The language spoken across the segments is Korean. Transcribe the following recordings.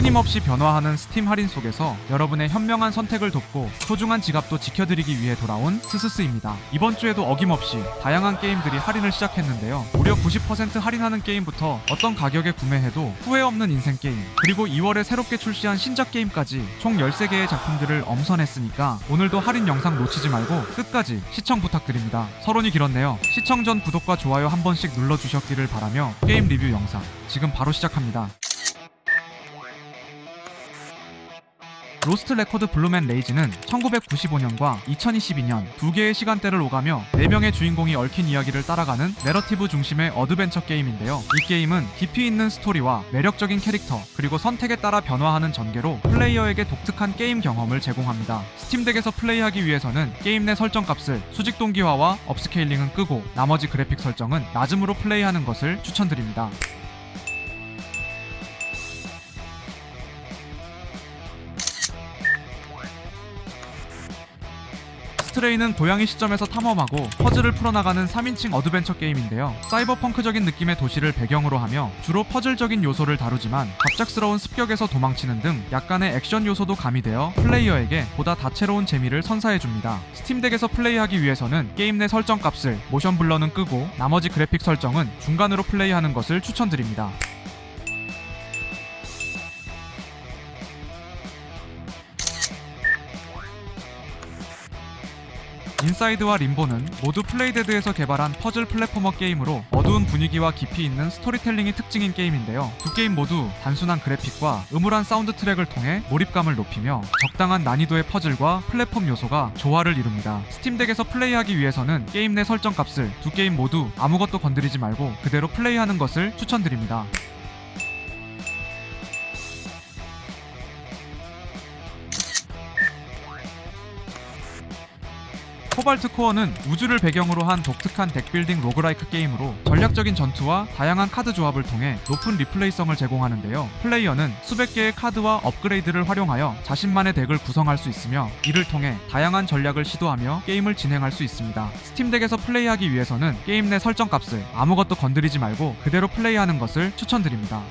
끊임없이 변화하는 스팀 할인 속에서 여러분의 현명한 선택을 돕고 소중한 지갑도 지켜드리기 위해 돌아온 스스스입니다. 이번 주에도 어김없이 다양한 게임들이 할인을 시작했는데요. 무려 90% 할인하는 게임부터 어떤 가격에 구매해도 후회 없는 인생 게임 그리고 2월에 새롭게 출시한 신작 게임까지 총 13개의 작품들을 엄선했으니까 오늘도 할인 영상 놓치지 말고 끝까지 시청 부탁드립니다. 서론이 길었네요. 시청 전 구독과 좋아요 한 번씩 눌러주셨기를 바라며 게임 리뷰 영상 지금 바로 시작합니다. 로스트 레코드 블루맨 레이지는 1995년과 2022년 두 개의 시간대를 오가며 네 명의 주인공이 얽힌 이야기를 따라가는 내러티브 중심의 어드벤처 게임인데요. 이 게임은 깊이 있는 스토리와 매력적인 캐릭터 그리고 선택에 따라 변화하는 전개로 플레이어에게 독특한 게임 경험을 제공합니다. 스팀덱에서 플레이하기 위해서는 게임 내 설정 값을 수직 동기화와 업스케일링은 끄고 나머지 그래픽 설정은 낮음으로 플레이하는 것을 추천드립니다. 스트레이는 고양이 시점에서 탐험하고 퍼즐을 풀어나가는 3인칭 어드벤처 게임인데요. 사이버펑크적인 느낌의 도시를 배경으로 하며 주로 퍼즐적인 요소를 다루지만 갑작스러운 습격에서 도망치는 등 약간의 액션 요소도 가미되어 플레이어에게 보다 다채로운 재미를 선사해줍니다. 스팀덱에서 플레이하기 위해서는 게임 내 설정 값을 모션 블러는 끄고 나머지 그래픽 설정은 중간으로 플레이하는 것을 추천드립니다. 인사이드와 림보는 모두 플레이데드에서 개발한 퍼즐 플랫포머 게임으로 어두운 분위기와 깊이 있는 스토리텔링이 특징인 게임인데요. 두 게임 모두 단순한 그래픽과 음울한 사운드 트랙을 통해 몰입감을 높이며 적당한 난이도의 퍼즐과 플랫폼 요소가 조화를 이룹니다. 스팀덱에서 플레이하기 위해서는 게임 내 설정 값을 두 게임 모두 아무것도 건드리지 말고 그대로 플레이하는 것을 추천드립니다. 코발트 코어는 우주를 배경으로 한 독특한 덱빌딩 로그라이크 게임으로 전략적인 전투와 다양한 카드 조합을 통해 높은 리플레이성을 제공하는데요. 플레이어는 수백 개의 카드와 업그레이드를 활용하여 자신만의 덱을 구성할 수 있으며 이를 통해 다양한 전략을 시도하며 게임을 진행할 수 있습니다. 스팀덱에서 플레이하기 위해서는 게임 내 설정 값을 아무것도 건드리지 말고 그대로 플레이하는 것을 추천드립니다.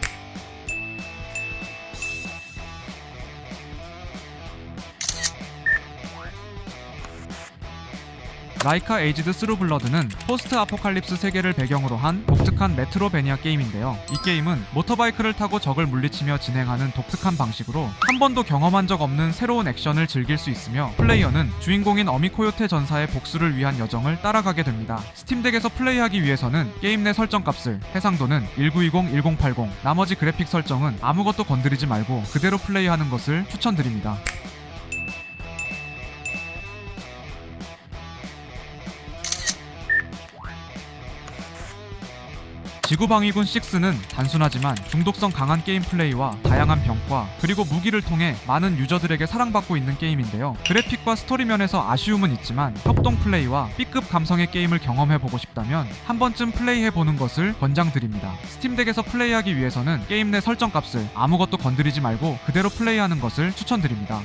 라이카 에이지드 스루 블러드는 포스트 아포칼립스 세계를 배경으로 한 독특한 메트로베니아 게임인데요. 이 게임은 모터바이크를 타고 적을 물리치며 진행하는 독특한 방식으로 한 번도 경험한 적 없는 새로운 액션을 즐길 수 있으며 플레이어는 주인공인 어미코요테 전사의 복수를 위한 여정을 따라가게 됩니다. 스팀덱에서 플레이하기 위해서는 게임 내 설정 값을 해상도는 1920, 1080, 나머지 그래픽 설정은 아무것도 건드리지 말고 그대로 플레이하는 것을 추천드립니다. 지구방위군 6는 단순하지만 중독성 강한 게임 플레이와 다양한 병과 그리고 무기를 통해 많은 유저들에게 사랑받고 있는 게임인데요. 그래픽과 스토리 면에서 아쉬움은 있지만 협동 플레이와 B급 감성의 게임을 경험해보고 싶다면 한 번쯤 플레이해보는 것을 권장드립니다. 스팀덱에서 플레이하기 위해서는 게임 내 설정 값을 아무것도 건드리지 말고 그대로 플레이하는 것을 추천드립니다.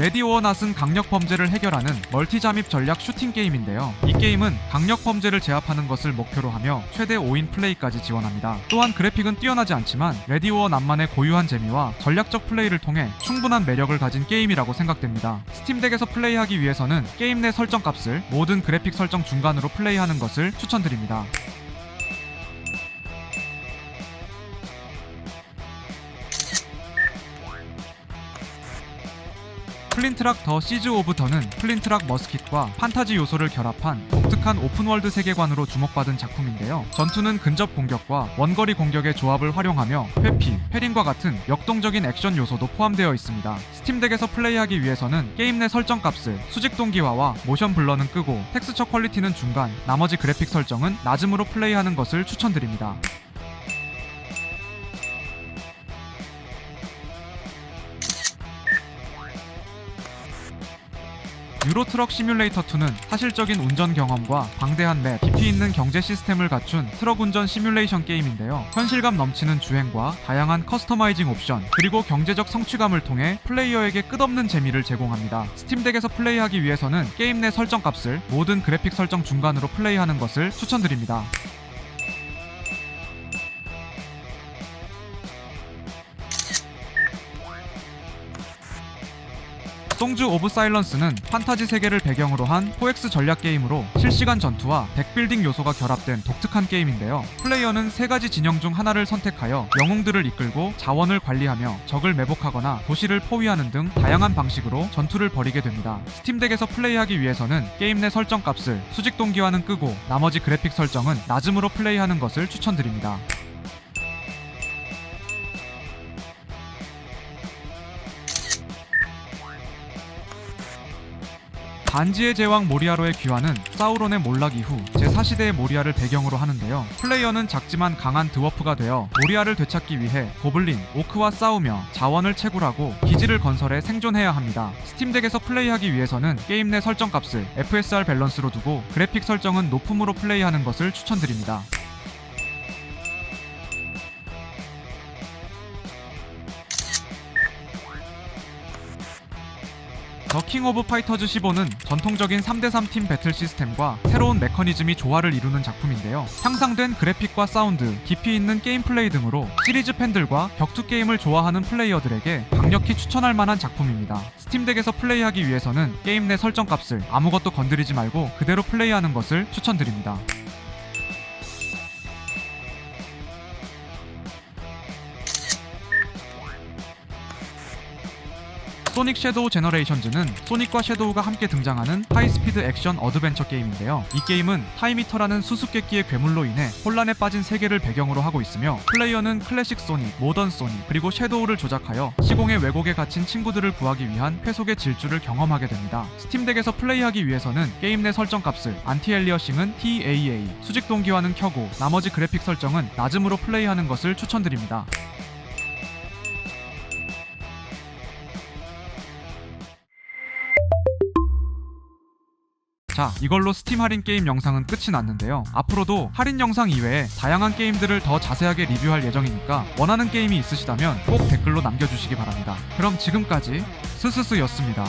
레디오어낫은 강력 범죄를 해결하는 멀티 잠입 전략 슈팅 게임인데요. 이 게임은 강력 범죄를 제압하는 것을 목표로 하며 최대 5인 플레이까지 지원합니다. 또한 그래픽은 뛰어나지 않지만 레디오어낫만의 고유한 재미와 전략적 플레이를 통해 충분한 매력을 가진 게임이라고 생각됩니다. 스팀덱에서 플레이하기 위해서는 게임 내 설정 값을 모든 그래픽 설정 중간으로 플레이하는 것을 추천드립니다. 플린트락 더 시즈 오브 더는 플린트락 머스킷과 판타지 요소를 결합한 독특한 오픈월드 세계관으로 주목받은 작품인데요. 전투는 근접 공격과 원거리 공격의 조합을 활용하며 회피, 패링과 같은 역동적인 액션 요소도 포함되어 있습니다. 스팀덱에서 플레이하기 위해서는 게임 내 설정 값을 수직 동기화와 모션 블러는 끄고 텍스처 퀄리티는 중간, 나머지 그래픽 설정은 낮음으로 플레이하는 것을 추천드립니다. 유로트럭 시뮬레이터 2는 사실적인 운전 경험과 방대한 맵, 깊이 있는 경제 시스템을 갖춘 트럭 운전 시뮬레이션 게임인데요. 현실감 넘치는 주행과 다양한 커스터마이징 옵션, 그리고 경제적 성취감을 통해 플레이어에게 끝없는 재미를 제공합니다. 스팀덱에서 플레이하기 위해서는 게임 내 설정 값을 모든 그래픽 설정 중간으로 플레이하는 것을 추천드립니다. 송주 오브 사일런스는 판타지 세계를 배경으로 한 포엑스 전략 게임으로 실시간 전투와 덱빌딩 요소가 결합된 독특한 게임인데요. 플레이어는 세 가지 진영 중 하나를 선택하여 영웅들을 이끌고 자원을 관리하며 적을 매복하거나 도시를 포위하는 등 다양한 방식으로 전투를 벌이게 됩니다. 스팀덱에서 플레이하기 위해서는 게임 내 설정 값을 수직 동기화는 끄고 나머지 그래픽 설정은 낮음으로 플레이하는 것을 추천드립니다. 반지의 제왕 모리아로의 귀환은 사우론의 몰락 이후 제4시대의 모리아를 배경으로 하는데요. 플레이어는 작지만 강한 드워프가 되어 모리아를 되찾기 위해 고블린, 오크와 싸우며 자원을 채굴하고 기지를 건설해 생존해야 합니다. 스팀덱에서 플레이하기 위해서는 게임 내 설정 값을 FSR 밸런스로 두고 그래픽 설정은 높음으로 플레이하는 것을 추천드립니다. 더킹 오브 파이터즈 15는 전통적인 3대3 팀 배틀 시스템과 새로운 메커니즘이 조화를 이루는 작품인데요. 향상된 그래픽과 사운드, 깊이 있는 게임 플레이 등으로 시리즈 팬들과 격투 게임을 좋아하는 플레이어들에게 강력히 추천할 만한 작품입니다. 스팀덱에서 플레이하기 위해서는 게임 내 설정 값을 아무것도 건드리지 말고 그대로 플레이하는 것을 추천드립니다. 소닉 섀도우 제너레이션즈는 소닉과 섀도우가 함께 등장하는 하이스피드 액션 어드벤처 게임인데요. 이 게임은 타이미터라는 수수께끼의 괴물로 인해 혼란에 빠진 세계를 배경으로 하고 있으며 플레이어는 클래식 소닉, 모던 소닉, 그리고 섀도우를 조작하여 시공의 왜곡에 갇힌 친구들을 구하기 위한 회속의 질주를 경험하게 됩니다. 스팀덱에서 플레이하기 위해서는 게임 내 설정 값을 안티엘리어싱은 TAA, 수직 동기화는 켜고 나머지 그래픽 설정은 낮음으로 플레이하는 것을 추천드립니다. 자, 이걸로 스팀 할인 게임 영상은 끝이 났는데요. 앞으로도 할인 영상 이외에 다양한 게임들을 더 자세하게 리뷰할 예정이니까 원하는 게임이 있으시다면 꼭 댓글로 남겨주시기 바랍니다. 그럼 지금까지 스스스였습니다.